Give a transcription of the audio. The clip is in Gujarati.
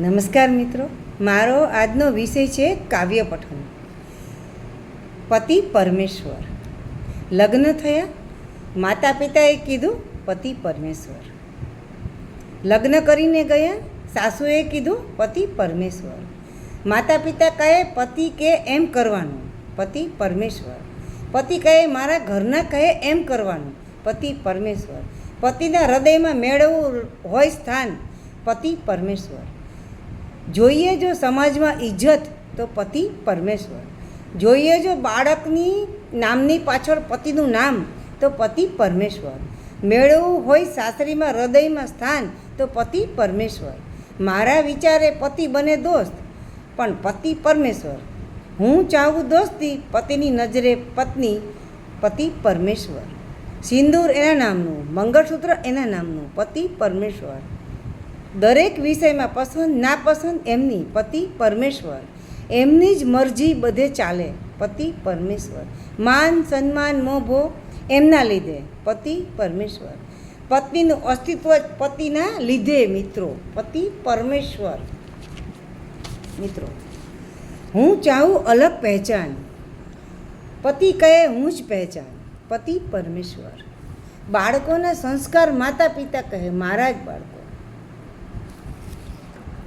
નમસ્કાર મિત્રો. મારો આજનો વિષય છે કાવ્ય પઠન. પતિ પરમેશ્વર. લગ્ન થયા. માતા પિતાએ કીધું, પતિ પરમેશ્વર. લગ્ન કરીને ગયા. સાસુએ કીધું, પતિ પરમેશ્વર. માતા પિતા કહે, પતિ કે એમ કરવાનું. પતિ પરમેશ્વર. પતિ કહે, મારા ઘરના કહે એમ કરવાનું. પતિ પરમેશ્વર. પતિના હૃદયમાં મેળવવું હોય સ્થાન. પતિ પરમેશ્વર. જોઈએ જો સમાજમાં ઇજ્જત તો પતિ પરમેશ્વર. જોઈએ જો બાળકની નામની પાછળ પતિનું નામ, તો પતિ પરમેશ્વર. મેળવવું હોય સાસરીમાં હૃદયમાં સ્થાન, તો પતિ પરમેશ્વર. મારા વિચારે પતિ બને દોસ્ત, પણ પતિ પરમેશ્વર. હું ચાહું દોસ્તી, પતિની નજરે પત્ની, પતિ પરમેશ્વર. સિંદૂર એના નામનું, મંગળસૂત્ર એના નામનું, પતિ પરમેશ્વર. દરેક વિષયમાં પસંદ, નાપસંદ એમની પતિ પરમેશ્વર. એમની જ મરજી બધે ચાલે, પતિ પરમેશ્વર. માન, સન્માન, મોભો એમના લીધે, પતિ પરમેશ્વર. પત્નીનું અસ્તિત્વ પતિના લીધે, મિત્રો. પતિ પરમેશ્વર. મિત્રો, હું ચાહું અલગ પહેચાન. પતિ કહે, હું જ પહેચાન. પતિ પરમેશ્વર. બાળકોના સંસ્કાર માતા પિતા કહે, મારા જ બાળકો.